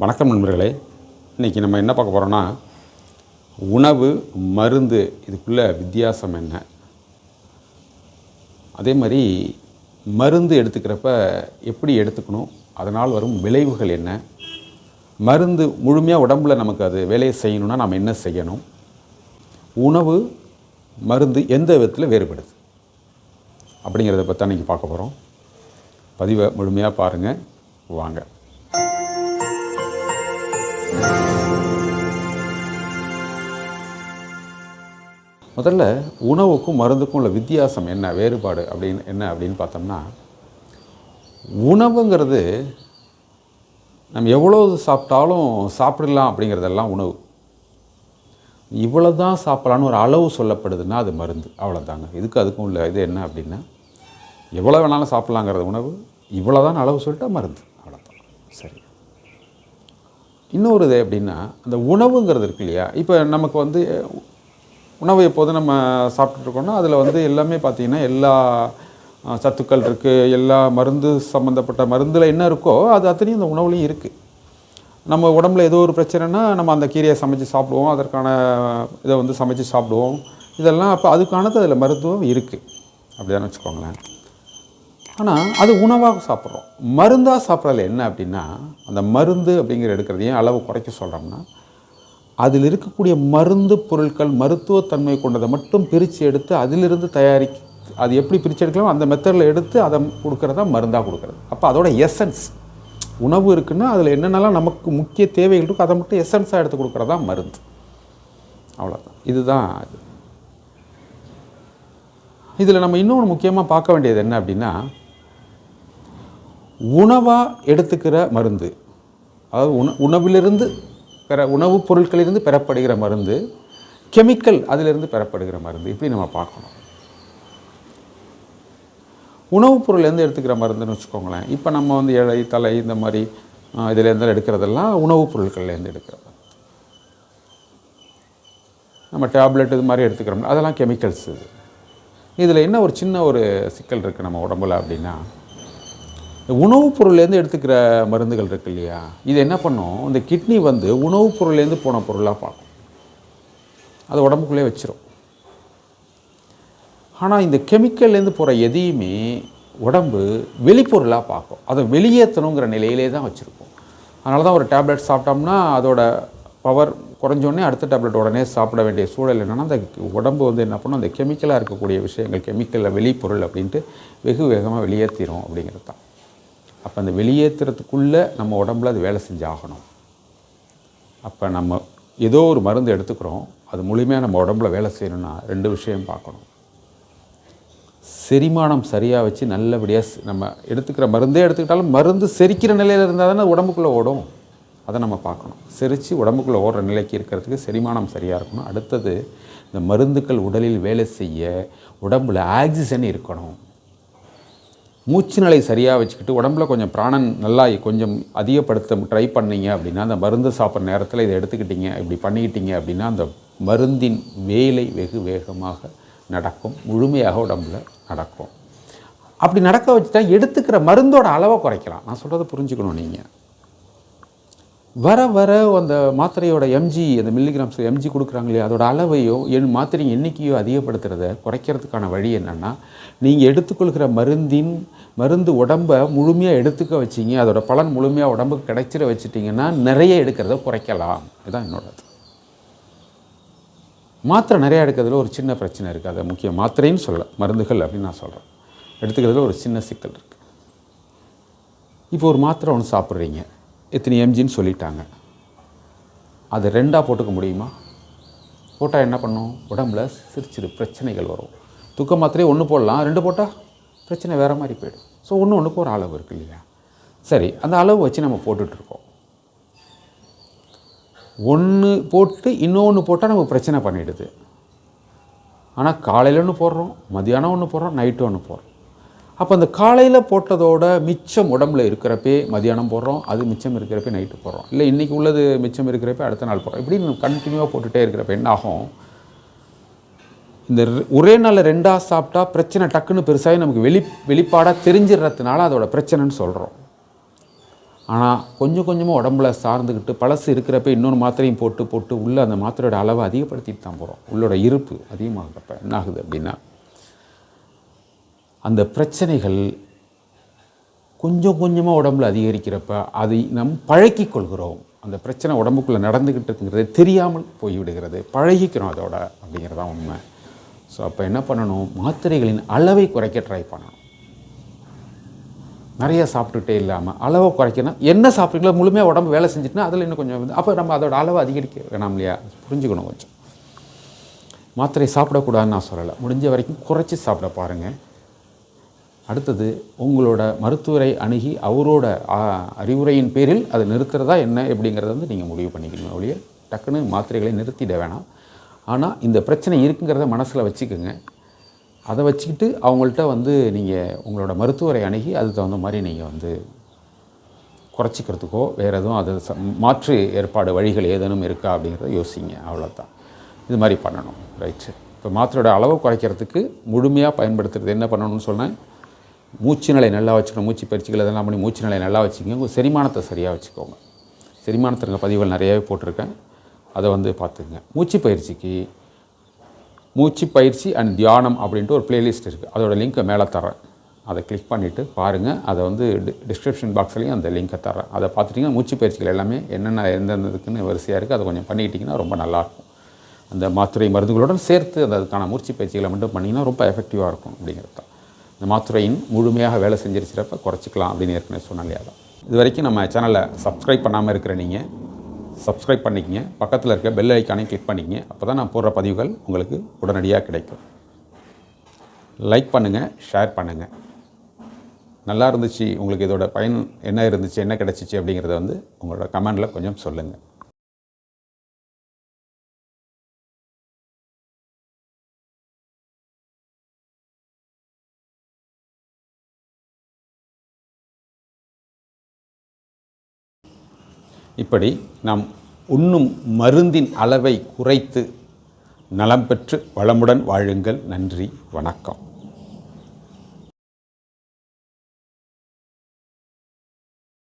வணக்கம் நண்பர்களே. இன்றைக்கி நம்ம என்ன பார்க்க போகிறோன்னா உணவு மருந்து இதுக்குள்ள வித்தியாசம் என்ன? அதே மாதிரி மருந்து எடுத்துக்கிறப்ப எப்படி எடுத்துக்கணும்? அதனால் வரும் விளைவுகள் என்ன? மருந்து முழுமையாக உடம்புல நமக்கு அது வேலையை செய்யணும்னா நம்ம என்ன செய்யணும்? உணவு மருந்து எந்த விதத்தில் வேறுபடுது? அப்படிங்கிறத பற்றி நீங்கள் பார்க்க போகிறோம் பதிவை முழுமையாக பாருங்கள் வாங்க. முதல்ல உணவுக்கும் மருந்துக்கும் உள்ள வித்தியாசம் என்ன வேறுபாடு அப்படின்னு என்ன அப்படின்னு பார்த்தோம்னா உணவுங்கிறது நம்ம எவ்வளோ சாப்பிட்டாலும் சாப்பிடலாம் அப்படிங்கிறதெல்லாம் உணவு. இவ்வளோ தான் சாப்பிட்லான்னு ஒரு அளவு சொல்லப்படுதுன்னா அது மருந்து. அவ்வளோதாங்க இதுக்கு அதுக்கும் உள்ள இது என்ன அப்படின்னா எவ்வளோ வேணாலும் சாப்பிட்லாங்கிறது உணவு இவ்வளோ தான் அளவு சொல்லிட்டா மருந்து. அவ்வளோதான் சரி. இன்னொரு இது எப்படின்னா அந்த உணவுங்கிறது இருக்கு இல்லையா? இப்போ நமக்கு வந்து உணவு எப்போதும் நம்ம சாப்பிட்டுட்ருக்கோன்னா அதில் வந்து எல்லாமே பார்த்திங்கன்னா எல்லா சத்துக்கள் இருக்குது எல்லா மருந்து சம்மந்தப்பட்ட மருந்தில் என்ன இருக்கோ அது அத்தனையும் அந்த உணவுலையும் இருக்குது நம்ம உடம்புல ஏதோ ஒரு பிரச்சனைனா நம்ம அந்த கீரையை சமைச்சு சாப்பிடுவோம் அதற்கான இதை வந்து சமைச்சு சாப்பிடுவோம். இதெல்லாம் அப்போ அதுக்கானது அதில் மருத்துவம் இருக்குது அப்படிதானே வச்சுக்கோங்களேன். ஆனால் அது உணவாக சாப்பிட்றோம். மருந்தாக சாப்பிட்றதுல என்ன அப்படின்னா அந்த மருந்து அப்படிங்கிற எடுக்கிறது ஏன் அளவு குறைக்க சொல்கிறோம்னா அதில் இருக்கக்கூடிய மருந்து பொருட்கள் மருத்துவத்தன்மை கொண்டதை மட்டும் பிரித்து எடுத்து அதிலிருந்து தயாரிக்க அது எப்படி பிரித்து எடுக்கலாமோ அந்த மெத்தடில் எடுத்து அதை கொடுக்குறதா மருந்தாக கொடுக்குறது. அப்போ அதோட எசன்ஸ் உணவு இருக்குன்னா அதில் என்னென்னலாம் நமக்கு முக்கிய தேவைகள் இருக்கோ அதை மட்டும் எசன்ஸாக எடுத்து கொடுக்குறதா மருந்து. அவ்வளோதான் இதுதான் இது. இதில் நம்ம இன்னொன்று முக்கியமாக பார்க்க வேண்டியது என்ன அப்படின்னா உணவாக எடுத்துக்கிற மருந்து. அதாவது உண உணவிலிருந்து பெற உணவுப் பொருட்களிலிருந்து பெறப்படுகிற மருந்து கெமிக்கல் அதிலிருந்து பெறப்படுகிற மருந்து இப்படி நம்ம பார்க்கணும். உணவுப் பொருள்லேருந்து எடுத்துக்கிற மருந்துன்னு வச்சுக்கோங்களேன். இப்போ நம்ம வந்து இலை தலை இந்த மாதிரி இதிலேருந்து இதுலேருந்து எடுக்கிறதெல்லாம் உணவுப் பொருட்கள்லேருந்து எடுக்கிறது. நம்ம டேப்லெட் இது மாதிரி எடுத்துக்கிறோம் அதெல்லாம் கெமிக்கல்ஸ் இது. இதில் என்ன ஒரு சின்ன ஒரு சிக்கல் இருக்குது நம்ம உடம்புல அப்படின்னா உணவுப் பொருள்லேருந்து எடுத்துக்கிற மருந்துகள் இருக்கு இல்லையா? இது என்ன பண்ணும்? இந்த கிட்னி வந்து உணவுப் பொருள்லேருந்து போன பொருளாக பார்க்கும். அது உடம்புக்குள்ளே வச்சிரும். ஆனால் இந்த கெமிக்கல்லேருந்து போகிற எதையுமே உடம்பு வெளிப்பொருளாக பார்க்கும். அதை வெளியேற்றணுங்கிற நிலையிலே தான் வச்சுருக்கோம் அதனால தான் ஒரு டேப்லெட் சாப்பிட்டோம்னா அதோட பவர் குறைஞ்சோடனே அடுத்த டேப்லெட் உடனே சாப்பிட வேண்டிய சூழல் என்னென்னா அந்த உடம்பு வந்து என்ன பண்ணும்? அந்த கெமிக்கலாக இருக்கக்கூடிய விஷயங்கள் கெமிக்கலில் வெளிப்பொருள் அப்படின்ட்டு வெகு வேகமாக வெளியேற்றிடும் அப்படிங்கிறது தான். அப்போ அந்த வெளியேற்றுறதுக்குள்ளே நம்ம உடம்புல அது வேலை செஞ்சாகணும். அப்போ நம்ம ஏதோ ஒரு மருந்து எடுத்துக்கிறோம் அது முழுமையாக நம்ம உடம்புல வேலை செய்யணும்னா ரெண்டு விஷயம் பார்க்கணும். செரிமானம் சரியாக வச்சு நல்லபடியாக நம்ம எடுத்துக்கிற மருந்தே எடுத்துக்கிட்டாலும் மருந்து செரிக்கிற நிலையில் இருந்தால் தானே உடம்புக்குள்ளே ஓடும். அதை நம்ம பார்க்கணும். செரித்து உடம்புக்குள்ளே ஓடுற நிலைக்கு இருக்கிறதுக்கு செரிமானம் சரியாக இருக்கணும். அடுத்தது இந்த மருந்துக்கள் உடலில் வேலை செய்ய உடம்புல ஆக்சிஜன் இருக்கணும். மூச்சு நிலை சரியாக வச்சுக்கிட்டு உடம்புல கொஞ்சம் பிராணன் நல்லா கொஞ்சம் அதிகப்படுத்த ட்ரை பண்ணீங்க அப்படின்னா அந்த மருந்து சாப்பிட்ற நேரத்தில் இதை எடுத்துக்கிட்டீங்க இப்படி பண்ணிக்கிட்டீங்க அப்படின்னா அந்த மருந்தின் வேலை வெகு வேகமாக நடக்கும். முழுமையாக உடம்புல நடக்கும். அப்படி நடக்க வச்சுட்டா எடுத்துக்கிற மருந்தோட அளவை குறைக்கலாம். நான் சொல்கிறத புரிஞ்சுக்கணும் நீங்கள் வர வர அந்த மாத்திரையோட எம்ஜி அந்த மில்லிகிராம்ஸ் எம்ஜி கொடுக்குறாங்க இல்லையா அதோட அளவையோ என் மாத்திரை எண்ணிக்கையோ அதிகப்படுத்துகிறத குறைக்கிறதுக்கான வழி என்னென்னா நீங்கள் எடுத்துக்கொள்கிற மருந்தின் மருந்து உடம்பை முழுமையாக எடுத்துக்க வச்சீங்க அதோட பலன் முழுமையாக உடம்புக்கு கிடைச்சிட வச்சிட்டிங்கன்னா நிறைய எடுக்கிறத குறைக்கலாம். இதுதான் என்னோடது. மாத்திரை நிறையா எடுக்கிறதுல ஒரு சின்ன பிரச்சனை இருக்குது அதை முக்கிய மாத்திரைன்னு சொல்ல மருந்துகள் அப்படின்னு நான் சொல்கிறேன் எடுத்துக்கிறதுல ஒரு சின்ன சிக்கல் இருக்குது இப்போ ஒரு மாத்திரை ஒன்று சாப்பிட்றீங்க. இத்தனை எம்ஜின்னு சொல்லிட்டாங்க. அது ரெண்டாக போட்டுக்க முடியுமா? போட்டால் என்ன பண்ணும்? உடம்புல சிறு சிறு பிரச்சனைகள் வரும். தூக்க மாத்திரையே ஒன்று போடலாம் ரெண்டு போட்டால் பிரச்சனை வேறு மாதிரி போயிடும். ஸோ ஒன்று ஒன்றுக்கு ஒரு அளவு இருக்குது இல்லையா? சரி அந்த அளவு வச்சு நம்ம போட்டுட்ருக்கோம் ஒன்று போட்டு இன்னொன்று போட்டால் நமக்கு பிரச்சனை பண்ணிடுது. ஆனால் காலையில் ஒன்று போடுறோம் மதியானம் ஒன்று போடுறோம் நைட்டு ஒன்று போடுறோம். அப்போ அந்த காலையில் போட்டதோட மிச்சம் உடம்புல இருக்கிறப்பே மதியானம் போடுறோம் அது மிச்சம் இருக்கிறப்ப நைட்டு போடுறோம். இல்லை இன்றைக்கி உள்ளது மிச்சம் இருக்கிறப்ப அடுத்த நாள் போடுறோம். இப்படி கண்டினியூவாக போட்டுகிட்டே இருக்கிறப்ப என்ன ஆகும்? இந்த ஒரே நாளில் ரெண்டாக சாப்பிட்டா பிரச்சனை டக்குன்னு பெருசாகி நமக்கு வெளி வெளிப்பாடாக தெரிஞ்சிடறதுனால அதோட பிரச்சனைன்னு சொல்கிறோம் ஆனால் கொஞ்சம் கொஞ்சமாக உடம்புல சார்ந்துக்கிட்டு பழசு இருக்கிறப்ப இன்னொரு மாத்திரையும் போட்டு போட்டு உள்ளே அந்த மாத்திரையோட அளவை அதிகப்படுத்திட்டு தான் போகிறோம் உள்ளோட இருப்பு அதிகமாகிறப்ப என்ன ஆகுது அப்படின்னா அந்த பிரச்சனைகள் கொஞ்சம் கொஞ்சமாக உடம்புல அதிகரிக்கிறப்ப அதை நம் பழக்கிக் கொள்கிறோம். அந்த பிரச்சனை உடம்புக்குள்ளே நடந்துக்கிட்டு இருக்குங்கிறது தெரியாமல் போய்விடுகிறது. பழகிக்கிறோம் அதோட அப்படிங்கிறதான் உண்மை. ஸோ அப்போ என்ன பண்ணணும்? மாத்திரைகளின் அளவை குறைக்க ட்ரை பண்ணணும். நிறைய சாப்பிட்டுட்டே இல்லாமல் அளவை குறைக்கணும். என்ன சாப்பிட்றீங்களோ முழுமையாக உடம்பு வேலை செஞ்சுட்டுனா அதில் இன்னும் கொஞ்சம் வந்து அப்போ நம்ம அதோட அளவை அதிகரிக்க வேணாம் இல்லையா? புரிஞ்சுக்கணும் கொஞ்சம். மாத்திரை சாப்பிடக்கூடாதுன்னு நான் சொல்லலை. முடிஞ்ச வரைக்கும் குறைச்சி சாப்பிட பாருங்கள் அடுத்தது உங்களோட மருத்துவரை அணுகி அவரோட அறிவுரையின் பேரில் அதை நிறுத்துறதா என்ன எப்படிங்கிறத வந்து நீங்கள் முடிவு பண்ணிக்கணும் ஒழிய டக்குன்னு மாத்திரைகளை நிறுத்திட வேணாம். ஆனால் இந்த பிரச்சனை இருக்குங்கிறத மனசில் வச்சுக்கோங்க. அதை வச்சுக்கிட்டு அவங்கள்ட்ட வந்து நீங்கள் உங்களோட மருத்துவரை அணுகி அதுக்கு தகுந்த மாதிரி நீங்கள் வந்து குறைச்சிக்கிறதுக்கோ வேறு எதுவும் அது ச- மாற்று ஏற்பாடு வழிகள் ஏதேனும் இருக்கா அப்படிங்கிறத யோசிங்க. அவ்வளோதான் இது மாதிரி பண்ணணும். ரைட்டு. இப்போ மாத்திரையோட அளவு குறைக்கிறதுக்கு முழுமையாக பயன்படுத்துறது என்ன பண்ணணும்னு சொன்னேன். மூச்சு நிலை நல்லா வச்சுக்கணும் மூச்சு பயிற்சிகள் இதெல்லாம் பண்ணி மூச்சு நிலை நல்லா வச்சுக்கோங்க. உங்கள் செரிமானத்தை சரியாக வச்சுக்கோங்க. செரிமானத்திற்கு பதிவுகள் நிறையவே போட்டிருக்கேன். அதை வந்து பார்த்துக்குங்க. மூச்சு பயிற்சிக்கு மூச்சு பயிற்சி அண்ட் தியானம் அப்படின்ட்டு ஒரு பிளேலிஸ்ட் இருக்குது அதோட லிங்க்கை மேலே தரேன் அதை கிளிக் பண்ணிவிட்டு பாருங்கள் அதை வந்து டிஸ்கிரிப்ஷன் பாக்ஸ்லேயும் அந்த லிங்க்கை தரேன் அதை பார்த்துட்டிங்கன்னா மூச்சு பயிற்சிகள் எல்லாமே என்னென்ன எந்தெந்ததுக்குன்னு வரிசையாக இருக்குது அதை கொஞ்சம் பண்ணிக்கிட்டிங்கன்னா ரொம்ப நல்லாயிருக்கும். அந்த மாத்திரை மருந்துகளுடன் சேர்த்து அந்த அதுக்கான மூச்சு பயிற்சிகளை மட்டும் பண்ணிங்கன்னா ரொம்ப எஃபெக்டிவாக இருக்கும் அப்படிங்கிறது தான் இந்த மாத்திரையின் முழுமையாக வேலை செஞ்சிருச்சிறப்ப குறைச்சிக்கலாம் அப்படின்னு ஏற்கனவே சொன்னேன் அதான். இது வரைக்கும் நம்ம சேனலை சப்ஸ்கிரைப் பண்ணாமல் இருக்கிற நீங்கள் சப்ஸ்கிரைப் பண்ணிக்கங்க. பக்கத்தில் இருக்க பெல் ஐக்கானையும் கிளிக் பண்ணிக்கங்க. அப்போ தான் நான் போடுற பதிவுகள் உங்களுக்கு உடனடியாக கிடைக்கும். லைக் பண்ணுங்கள் ஷேர் பண்ணுங்கள் நல்லா இருந்துச்சு உங்களுக்கு இதோட பயன் என்ன இருந்துச்சு என்ன கிடச்சிச்சு அப்படிங்கிறத வந்து உங்களோட கமெண்டில் கொஞ்சம் சொல்லுங்கள் இப்படி நாம் உண்ணும் மருந்தின் அளவை குறைத்து நலம் பெற்று வளமுடன் வாழுங்கள். நன்றி. வணக்கம்.